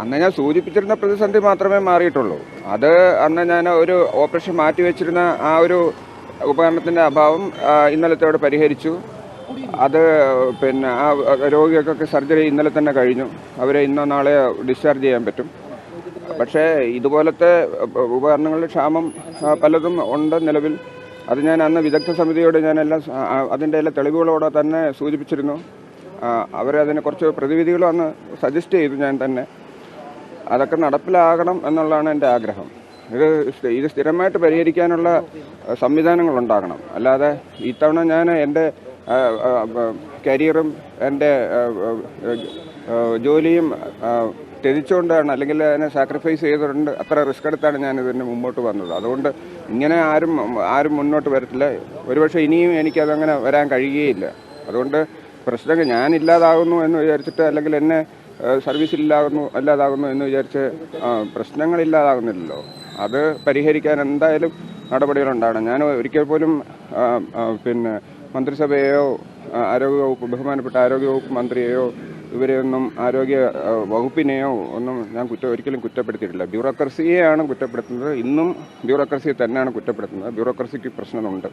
അന്ന് ഞാൻ സൂചിപ്പിച്ചിരുന്ന പ്രതിസന്ധി മാത്രമേ മാറിയിട്ടുള്ളൂ. അത് അന്ന് ഞാൻ ഒരു ഓപ്പറേഷൻ മാറ്റി വെച്ചിരുന്ന ആ ഒരു ഉപകരണത്തിന്റെ അഭാവം ഇന്നലത്തോടെ പരിഹരിച്ചു. അത് പിന്നെ ആ രോഗികൾക്കൊക്കെ സർജറി ഇന്നലെ തന്നെ കഴിഞ്ഞു. അവരെ ഇന്നോ നാളെ ഡിസ്ചാർജ് ചെയ്യാൻ പറ്റും. പക്ഷേ ഇതുപോലത്തെ ഉപകരണങ്ങളുടെ ക്ഷാമം പലതും ഉണ്ട് നിലവിൽ. അത് ഞാൻ അന്ന് വിദഗ്ധ സമിതിയോട് ഞാനെല്ലാം അതിന്റെ എല്ലാ തെളിവുകളോടെ തന്നെ സൂചിപ്പിച്ചിരുന്നു. അവരെ കുറച്ച് പ്രതിവിധികളും അന്ന് സജസ്റ്റ് ചെയ്തു ഞാൻ തന്നെ. അതൊക്കെ നടപ്പിലാകണം എന്നുള്ളതാണ് എന്റെ ആഗ്രഹം. ഇത് ഇത് സ്ഥിരമായിട്ട് പരിഹരിക്കാനുള്ള സംവിധാനങ്ങൾ ഉണ്ടാകണം അല്ലാതെ ഇത്തവണ ഞാൻ എന്റെ കരിയറും എന്റെ ജോലിയും തിരിച്ചുകൊണ്ടാണ് അല്ലെങ്കിൽ അതിനെ സാക്രിഫൈസ് ചെയ്തുകൊണ്ട് അത്ര റിസ്ക് എടുത്താണ് ഞാൻ ഇതിന് മുമ്പോട്ട് വന്നത്. അതുകൊണ്ട് ഇങ്ങനെ ആരും ആരും മുന്നോട്ട് വരത്തില്ല. ഒരുപക്ഷെ ഇനിയും എനിക്കതങ്ങനെ വരാൻ കഴിയുകയില്ല. അതുകൊണ്ട് പ്രശ്നങ്ങൾ ഞാനില്ലാതാകുന്നു എന്ന് വിചാരിച്ചിട്ട് അല്ലെങ്കിൽ എന്നെ ഏഹ്, സർവീസിലില്ലാകുന്നു അല്ലാതാകുന്നു എന്ന് വിചാരിച്ച് പ്രശ്നങ്ങളില്ലാതാകുന്നില്ലല്ലോ. അത് പരിഹരിക്കാൻ എന്തായാലും നടപടികളുണ്ടാകണം. ഞാൻ ഒരിക്കൽ പോലും പിന്നെ മന്ത്രിസഭയെയോ ആരോഗ്യ ആരോഗ്യവകുപ്പ് ബഹുമാനപ്പെട്ട ആരോഗ്യവകുപ്പ് മന്ത്രിയെയോ ഇവരെയൊന്നും ആരോഗ്യ വകുപ്പിനെയോ ഒന്നും ഞാൻ കുറ്റ ഒരിക്കലും കുറ്റപ്പെടുത്തിയിട്ടില്ല. ബ്യൂറോക്രസിയെയാണ് കുറ്റപ്പെടുത്തുന്നത്. ഇന്നും ബ്യൂറോക്രസിയെ തന്നെയാണ് കുറ്റപ്പെടുത്തുന്നത്. ബ്യൂറോക്രസിക്ക് പ്രശ്നമുണ്ട്.